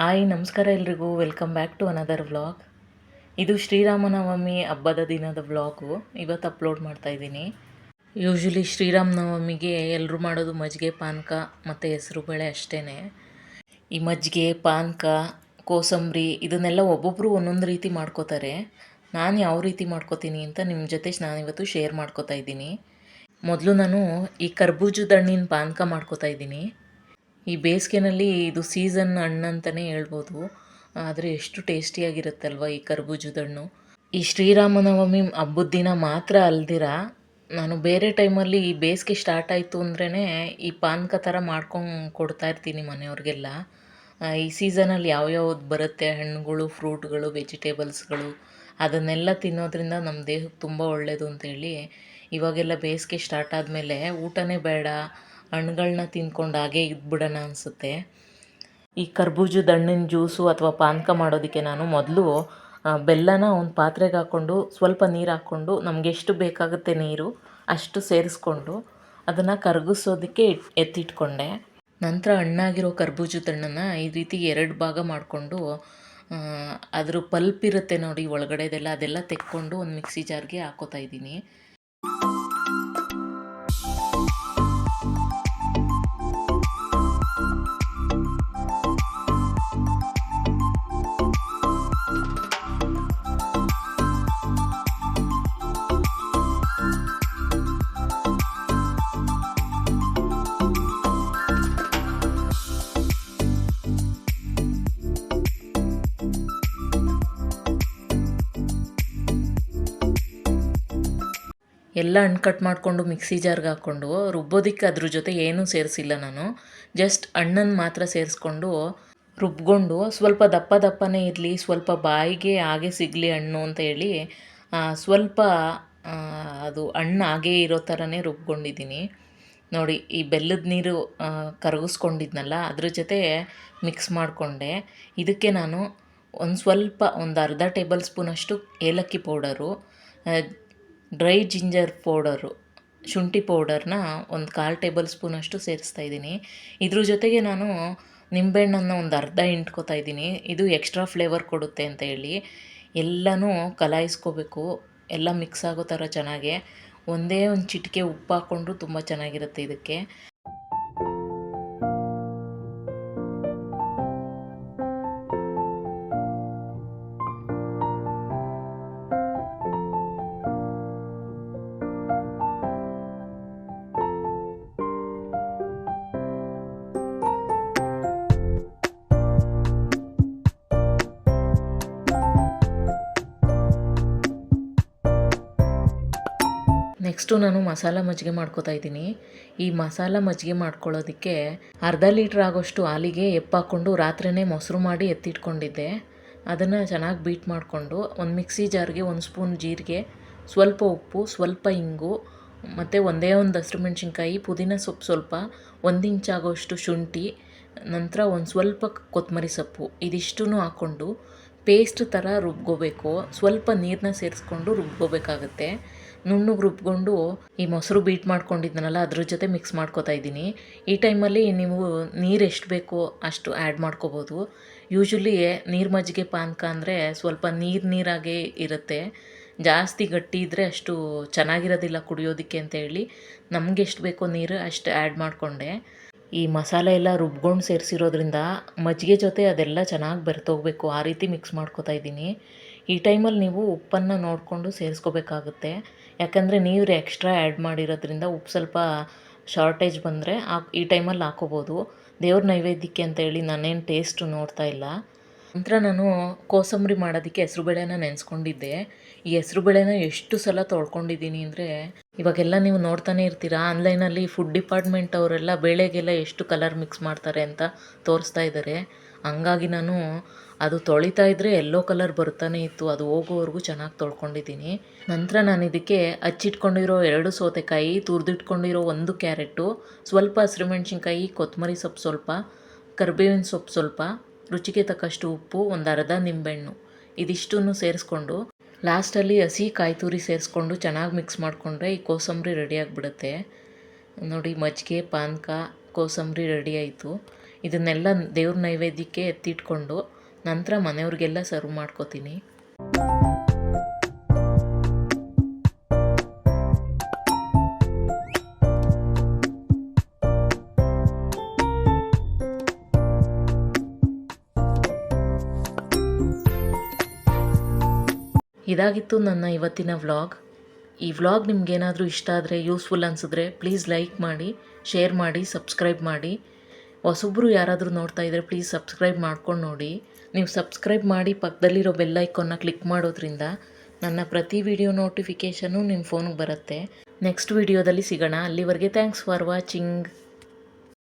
Hi, ನಮಸ್ಕಾರ ಎಲ್ರಿಗೂ. Welcome back to another vlog ಇದು ಶ್ರೀರಾಮನವಮಿ ಹಬ್ಬದ ದಿನದ ವ್ಲಾಗು ಇವತ್ತು ಅಪ್ಲೋಡ್ ಮಾಡ್ತಾ ಇದ್ದೀನಿ. ಯೂಶ್ವಲಿ ಶ್ರೀರಾಮನವಮಿಗೆ ಎಲ್ಲರೂ ಮಾಡೋದು ಮಜ್ಜಿಗೆ, ಪಾನಕ ಮತ್ತು ಹೆಸರುಬೇಳೆ ಅಷ್ಟೇ ಈ ಮಜ್ಜಿಗೆ, ಪಾನಕ, ಕೋಸಂಬರಿ ಇದನ್ನೆಲ್ಲ ಒಬ್ಬೊಬ್ಬರು ಒಂದೊಂದು ರೀತಿ ಮಾಡ್ಕೋತಾರೆ. ನಾನು ಯಾವ ರೀತಿ ಮಾಡ್ಕೋತೀನಿ ಅಂತ ನಿಮ್ಮ ಜೊತೆ ನಾನಿವತ್ತು ಶೇರ್ ಮಾಡ್ಕೋತಾ ಇದ್ದೀನಿ. ಮೊದಲು ನಾನು ಈ ಕರ್ಬೂಜದ ಹಣ್ಣಿನ ಪಾನಕ ಮಾಡ್ಕೋತಾ ಇದ್ದೀನಿ. ಈ ಬೇಸಿಗೆನಲ್ಲಿ ಇದು ಸೀಸನ್ ಹಣ್ಣು ಅಂತಲೇ ಹೇಳ್ಬೋದು. ಆದರೆ ಎಷ್ಟು ಟೇಸ್ಟಿಯಾಗಿರುತ್ತಲ್ವ ಈ ಕರ್ಬೂಜದ ಹಣ್ಣು? ಈ ಶ್ರೀರಾಮನವಮಿ ಹಬ್ಬದ ದಿನ ಮಾತ್ರ ಅಲ್ದಿರ? ನಾನು ಬೇರೆ ಟೈಮಲ್ಲಿ ಈ ಬೇಸಿಗೆ ಸ್ಟಾರ್ಟ್ ಆಯಿತು ಅಂದ್ರೇ ಈ ಪಾನಕ ಥರ ಮಾಡ್ಕೊಂಡು ಕೊಡ್ತಾ ಇರ್ತೀನಿ ಮನೆಯವ್ರಿಗೆಲ್ಲ. ಈ ಸೀಸನಲ್ಲಿ ಯಾವ್ಯಾವ್ದು ಬರುತ್ತೆ? ಹಣ್ಣುಗಳು ಫ್ರೂಟ್ಗಳು ವೆಜಿಟೇಬಲ್ಸ್ಗಳು ಅದನ್ನೆಲ್ಲ ತಿನ್ನೋದ್ರಿಂದ ನಮ್ಮ ದೇಹಕ್ಕೆ ತುಂಬ ಒಳ್ಳೆಯದು ಅಂತೇಳಿ ಇವಾಗೆಲ್ಲ ಬೇಸಿಗೆ ಸ್ಟಾರ್ಟ್ ಆದಮೇಲೆ ಊಟನೇ ಬೇಡ ಹಣ್ಣುಗಳನ್ನ ತಿನ್ಕೊಂಡು ಹಾಗೆ ಇದ್ಬಿಡೋಣ ಅನಿಸುತ್ತೆ. ಈ ಕರ್ಬೂಜದ ಹಣ್ಣಿನ ಜ್ಯೂಸು ಅಥವಾ ಪಾನಕ ಮಾಡೋದಕ್ಕೆ ನಾನು ಮೊದಲು ಬೆಲ್ಲನ ಒಂದು ಪಾತ್ರೆಗೆ ಹಾಕ್ಕೊಂಡು ಸ್ವಲ್ಪ ನೀರು ಹಾಕ್ಕೊಂಡು ನಮಗೆ ಎಷ್ಟು ಬೇಕಾಗುತ್ತೆ ನೀರು ಅಷ್ಟು ಸೇರಿಸ್ಕೊಂಡು ಅದನ್ನು ಕರಗಿಸೋದಕ್ಕೆ ಎತ್ತಿಟ್ಕೊಂಡೆ. ನಂತರ ಹಣ್ಣಾಗಿರೋ ಕರ್ಬೂಜದ ಹಣ್ಣನ್ನು ಈ ರೀತಿ ಎರಡು ಭಾಗ ಮಾಡಿಕೊಂಡು ಅದ್ರ ಪಲ್ಪ್ ಇರುತ್ತೆ ನೋಡಿ ಒಳಗಡೆದೆಲ್ಲ ಅದೆಲ್ಲ ತೆಕ್ಕೊಂಡು ಒಂದು ಮಿಕ್ಸಿ ಜಾರ್ಗೆ ಹಾಕೋತಾ ಇದ್ದೀನಿ. ಎಲ್ಲ ಹಣ್ಣು ಕಟ್ ಮಾಡಿಕೊಂಡು ಮಿಕ್ಸಿ ಜಾರ್ಗೆ ಹಾಕ್ಕೊಂಡು ರುಬ್ಬೋದಿಕ್ಕೆ ಅದ್ರ ಜೊತೆ ಏನೂ ಸೇರಿಸಿಲ್ಲ ನಾನು. ಜಸ್ಟ್ ಹಣ್ಣನ್ನು ಮಾತ್ರ ಸೇರಿಸ್ಕೊಂಡು ರುಬ್ಕೊಂಡು ಸ್ವಲ್ಪ ದಪ್ಪ ದಪ್ಪನೇ ಇರಲಿ, ಸ್ವಲ್ಪ ಬಾಯಿಗೆ ಹಾಗೆ ಸಿಗಲಿ ಹಣ್ಣು ಅಂತ ಹೇಳಿ ಸ್ವಲ್ಪ ಅದು ಹಣ್ಣು ಹಾಗೇ ಇರೋ ಥರನೇ ರುಬ್ಕೊಂಡಿದ್ದೀನಿ. ನೋಡಿ, ಈ ಬೆಲ್ಲದ ನೀರು ಕರಗಿಸ್ಕೊಂಡಿದ್ನಲ್ಲ, ಅದ್ರ ಜೊತೆ ಮಿಕ್ಸ್ ಮಾಡಿಕೊಂಡೆ. ಇದಕ್ಕೆ ನಾನು ಒಂದು ಸ್ವಲ್ಪ, ಒಂದು ಅರ್ಧ ಟೇಬಲ್ ಸ್ಪೂನಷ್ಟು ಏಲಕ್ಕಿ ಪೌಡರು ಡ್ರೈ ಜಿಂಜರ್ ಪೌಡರು, ಶುಂಠಿ ಪೌಡರ್ನ ಒಂದು ಕಾಲು ಟೇಬಲ್ ಸ್ಪೂನಷ್ಟು ಸೇರಿಸ್ತಾ ಇದ್ದೀನಿ. ಇದ್ರ ಜೊತೆಗೆ ನಾನು ನಿಂಬೆಹಣ್ಣನ್ನು ಒಂದು ಅರ್ಧ ಇಂಟ್ಕೋತಾ ಇದ್ದೀನಿ. ಇದು ಎಕ್ಸ್ಟ್ರಾ ಫ್ಲೇವರ್ ಕೊಡುತ್ತೆ ಅಂತ ಹೇಳಿ. ಎಲ್ಲನೂ ಕಲಾಯಿಸ್ಕೋಬೇಕು. ಎಲ್ಲ ಮಿಕ್ಸ್ ಆಗೋ ಥರ ಚೆನ್ನಾಗೆ. ಒಂದೇ ಒಂದು ಚಿಟಿಕೆ ಉಪ್ಪು ಹಾಕ್ಕೊಂಡ್ರು ತುಂಬ ಚೆನ್ನಾಗಿರುತ್ತೆ ಇದಕ್ಕೆ. ನೆಕ್ಸ್ಟು ನಾನು ಮಸಾಲ ಮಜ್ಜಿಗೆ ಮಾಡ್ಕೋತಾ ಇದ್ದೀನಿ. ಈ ಮಸಾಲ ಮಜ್ಜಿಗೆ ಮಾಡ್ಕೊಳ್ಳೋದಕ್ಕೆ ಅರ್ಧ ಲೀಟ್ರ್ ಆಗೋಷ್ಟು ಹಾಲಿಗೆ ಎಪ್ಪಾಕೊಂಡು ರಾತ್ರಿನೇ ಮೊಸರು ಮಾಡಿ ಎತ್ತಿಟ್ಕೊಂಡಿದ್ದೆ. ಅದನ್ನು ಚೆನ್ನಾಗಿ ಬೀಟ್ ಮಾಡಿಕೊಂಡು ಒಂದು ಮಿಕ್ಸಿ ಜಾರ್ಗೆ ಒಂದು ಸ್ಪೂನ್ ಜೀರಿಗೆ, ಸ್ವಲ್ಪ ಉಪ್ಪು, ಸ್ವಲ್ಪ ಇಂಗು, ಮತ್ತು ಒಂದೇ ಒಂದು ಹಸಿರು ಮೆಣಸಿನ್ಕಾಯಿ, ಪುದೀನ ಸೊಪ್ಪು ಸ್ವಲ್ಪ, ಒಂದು ಇಂಚಾಗೋಷ್ಟು ಶುಂಠಿ, ನಂತರ ಒಂದು ಸ್ವಲ್ಪ ಕೊತ್ತಂಬರಿ ಸೊಪ್ಪು ಇದಿಷ್ಟೂ ಹಾಕ್ಕೊಂಡು ಪೇಸ್ಟ್ ಥರ ರುಬ್ಕೋಬೇಕು. ಸ್ವಲ್ಪ ನೀರನ್ನ ಸೇರಿಸ್ಕೊಂಡು ರುಬ್ಕೋಬೇಕಾಗತ್ತೆ. ನುಣ್ಣಗೆ ರುಬ್ಕೊಂಡು ಈ ಮೊಸರು ಬೀಟ್ ಮಾಡ್ಕೊಂಡಿದ್ದನಲ್ಲ ಅದ್ರ ಜೊತೆ ಮಿಕ್ಸ್ ಮಾಡ್ಕೊತಾ ಇದ್ದೀನಿ. ಈ ಟೈಮಲ್ಲಿ ನೀವು ನೀರು ಎಷ್ಟು ಬೇಕೋ ಅಷ್ಟು ಆ್ಯಡ್ ಮಾಡ್ಕೋಬೋದು. ಯೂಶ್ವಲಿ ನೀರು ಮಜ್ಜಿಗೆ ಪಾನಕ ಅಂದರೆ ಸ್ವಲ್ಪ ನೀರು ನೀರಾಗೇ ಇರುತ್ತೆ. ಜಾಸ್ತಿ ಗಟ್ಟಿ ಇದ್ದರೆ ಅಷ್ಟು ಚೆನ್ನಾಗಿರೋದಿಲ್ಲ ಕುಡಿಯೋದಕ್ಕೆ ಅಂತ ಹೇಳಿ ನಮ್ಗೆ ಎಷ್ಟು ಬೇಕೋ ನೀರು ಅಷ್ಟು ಆ್ಯಡ್ ಮಾಡಿಕೊಂಡೆ. ಈ ಮಸಾಲೆ ಎಲ್ಲ ರುಬ್ಕೊಂಡು ಸೇರಿಸಿರೋದ್ರಿಂದ ಮಜ್ಜಿಗೆ ಜೊತೆ ಅದೆಲ್ಲ ಚೆನ್ನಾಗಿ ಬೆರೆತೋಗ್ಬೇಕು ಆ ರೀತಿ ಮಿಕ್ಸ್ ಮಾಡ್ಕೊತಾ ಇದ್ದೀನಿ. ಈ ಟೈಮಲ್ಲಿ ನೀವು ಉಪ್ಪನ್ನು ನೋಡಿಕೊಂಡು ಸೇರಿಸ್ಕೋಬೇಕಾಗುತ್ತೆ. ಯಾಕಂದರೆ ನೀರು ಎಕ್ಸ್ಟ್ರಾ ಆ್ಯಡ್ ಮಾಡಿರೋದ್ರಿಂದ ಉಪ್ಪು ಸ್ವಲ್ಪ ಶಾರ್ಟೇಜ್ ಬಂದರೆ ಈ ಟೈಮಲ್ಲಿ ಹಾಕೋಬೋದು. ದೇವ್ರ ನೈವೇದ್ಯಕ್ಕೆ ಅಂತ ಹೇಳಿ ನಾನೇನು ಟೇಸ್ಟು ನೋಡ್ತಾ ಇಲ್ಲ. ನಂತರ ನಾನು ಕೋಸಂಬರಿ ಮಾಡೋದಕ್ಕೆ ಹೆಸ್ರುಬೇಳೆನ ನೆನೆಸ್ಕೊಂಡಿದ್ದೆ. ಈ ಹೆಸ್ರುಬೇಳೆನ ಎಷ್ಟು ಸಲ ತೊಳ್ಕೊಂಡಿದ್ದೀನಿ ಅಂದರೆ ಇವಾಗೆಲ್ಲ ನೀವು ನೋಡ್ತಾನೆ ಇರ್ತೀರಾ, ಆನ್ಲೈನಲ್ಲಿ ಫುಡ್ ಡಿಪಾರ್ಟ್ಮೆಂಟ್ ಅವರೆಲ್ಲ ಬೇಳೆಗೆಲ್ಲ ಎಷ್ಟು ಕಲರ್ ಮಿಕ್ಸ್ ಮಾಡ್ತಾರೆ ಅಂತ ತೋರಿಸ್ತಾ ಇದ್ದಾರೆ. ಹಂಗಾಗಿ ನಾನು ಅದು ತೊಳಿತಾ ಇದ್ದರೆ ಎಲ್ಲೋ ಕಲರ್ ಬರ್ತಾನೆ ಇತ್ತು. ಅದು ಹೋಗೋವರೆಗೂ ಚೆನ್ನಾಗಿ ತೊಳ್ಕೊಂಡಿದ್ದೀನಿ. ನಂತರ ನಾನು ಇದಕ್ಕೆ ಹಚ್ಚಿಟ್ಕೊಂಡಿರೋ ಎರಡು ಸೌತೆಕಾಯಿ, ತುರಿದಿಟ್ಕೊಂಡಿರೋ ಒಂದು ಕ್ಯಾರೆಟು ಸ್ವಲ್ಪ ಹಸಿರುಮೆಣ್ಸಿನ್ಕಾಯಿ ಕೊತ್ತಂಬರಿ ಸೊಪ್ಪು ಸ್ವಲ್ಪ, ಕರ್ಬೇವಿನ ಸೊಪ್ಪು ಸ್ವಲ್ಪ, ರುಚಿಗೆ ತಕ್ಕಷ್ಟು ಉಪ್ಪು, ಒಂದು ಅರ್ಧ ನಿಂಬೆಹಣ್ಣು. ಇದಿಷ್ಟನ್ನು ಸೇರಿಸ್ಕೊಂಡು ಲಾಸ್ಟಲ್ಲಿ ಹಸಿ ಕಾಯಿ ತುರಿ ಸೇರಿಸ್ಕೊಂಡು ಚೆನ್ನಾಗಿ ಮಿಕ್ಸ್ ಮಾಡಿಕೊಂಡ್ರೆ ಈ ಕೋಸಂಬರಿ ರೆಡಿ ಆಗಿಬಿಡುತ್ತೆ. ನೋಡಿ, ಮಜ್ಜಿಗೆ, ಪಾನಕ, ಕೋಸಂಬರಿ ರೆಡಿ ಆಯಿತು. ಇದನ್ನೆಲ್ಲ ದೇವ್ರ ನೈವೇದ್ಯಕ್ಕೆ ಎತ್ತಿಟ್ಕೊಂಡು ನಂತರ ಮನೆಯವ್ರಿಗೆಲ್ಲ ಸರ್ವ್ ಮಾಡ್ಕೋತೀನಿ. ಇದಾಗಿತ್ತು ನನ್ನ ಇವತ್ತಿನ ವ್ಲಾಗ್ ಈ ವ್ಲಾಗ್ ನಿಮಗೇನಾದರೂ ಇಷ್ಟ ಆದರೆ ಯೂಸ್ಫುಲ್ ಅನಿಸಿದ್ರೆ ಪ್ಲೀಸ್ ಲೈಕ್ ಮಾಡಿ ಶೇರ್ ಮಾಡಿ ಸಬ್ಸ್ಕ್ರೈಬ್ ಮಾಡಿ. ಹೊಸೊಬ್ಬರು ಯಾರಾದರೂ ನೋಡ್ತಾ ಇದ್ದರೆ ಪ್ಲೀಸ್ ಸಬ್ಸ್ಕ್ರೈಬ್ ಮಾಡ್ಕೊಂಡು ನೋಡಿ. ನೀವು ಸಬ್ಸ್ಕ್ರೈಬ್ ಮಾಡಿ ಪಕ್ಕದಲ್ಲಿರೋ ಬೆಲ್ ಐಕಾನ್ನ ಕ್ಲಿಕ್ ಮಾಡೋದ್ರಿಂದ ನನ್ನ ಪ್ರತಿ ವಿಡಿಯೋ ನೋಟಿಫಿಕೇಷನು ನಿಮ್ಮ ಫೋನಿಗೆ ಬರುತ್ತೆ. ನೆಕ್ಸ್ಟ್ ವಿಡಿಯೋದಲ್ಲಿ ಸಿಗೋಣ. ಅಲ್ಲಿವರೆಗೆ ಥ್ಯಾಂಕ್ಸ್ ಫಾರ್ ವಾಚಿಂಗ್